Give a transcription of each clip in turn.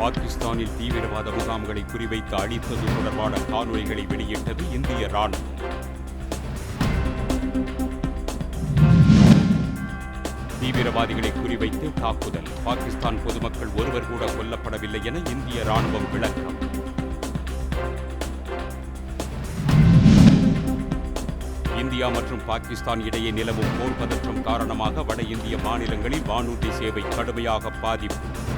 பாகிஸ்தானில் தீவிரவாத முகாம்களை குறிவைத்து அழித்தது தொடர்பான காணொலிகளை வெளியிட்டது இந்திய ராணுவம். தீவிரவாதிகளை குறிவைத்து தாக்குதல். பாகிஸ்தான் பொதுமக்கள் ஒருவர் கூட கொல்லப்படவில்லை என இந்திய ராணுவம் விளக்கம். இந்தியா மற்றும் பாகிஸ்தான் இடையே நிலவும் போர் பதற்றம் காரணமாக வட இந்திய மாநிலங்களில் வானூர்தி சேவை கடுமையாக பாதிப்பு.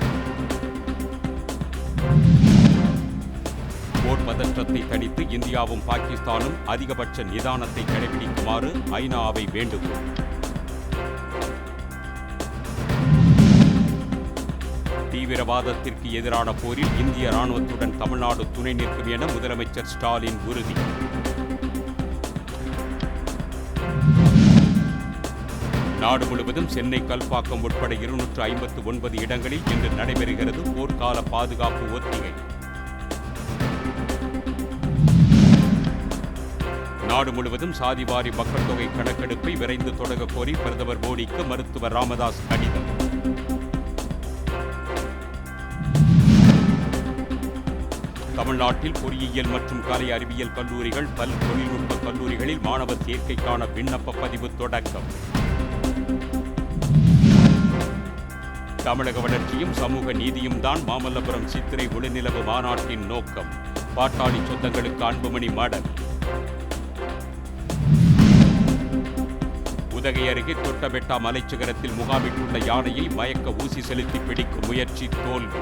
பதற்றத்தை தடித்து இந்தியாவும் பாகிஸ்தானும் அதிகபட்ச நிதானத்தை கடைபிடிக்குமாறு ஐநாவை வேண்டுகோள். தீவிரவாதத்திற்கு எதிரான போரில் இந்திய ராணுவத்துடன் தமிழ்நாடு துணை நிற்கும் என முதலமைச்சர் ஸ்டாலின் உறுதி. நாடு முழுவதும் சென்னை கல்பாக்கம் உட்பட இருநூற்று ஐம்பத்து ஒன்பது இடங்களில் இன்று நடைபெறுகிறது போர்க்கால பாதுகாப்பு ஒத்திகை. நாடு முழுவதும் சாதிவாரி மக்கள் தொகை கணக்கெடுப்பை விரைந்து தொடங்க கோரி பிரதமர் மோடிக்கு மருத்துவர் ராமதாஸ் கடிதம். தமிழ்நாட்டில் பொறியியல் மற்றும் கலை அறிவியல் கல்லூரிகள் பல் தொழில்நுட்ப கல்லூரிகளில் மாணவர் சேர்க்கைக்கான விண்ணப்ப பதிவு தொடக்கம். தமிழக வளர்ச்சியும் சமூக நீதியும் தான் மாமல்லபுரம் சித்திரை ஒளிநிலவு மாநாட்டின் நோக்கம். பாட்டாளி சொந்தங்களுக்கு அன்புமணி மாடல். உதகை அருகே தொட்டபெட்டா மலைச்சிகரத்தில் முகாமிட்டுள்ள யானையை மயக்க ஊசி செலுத்தி பிடிக்கும் முயற்சி தோல்வி.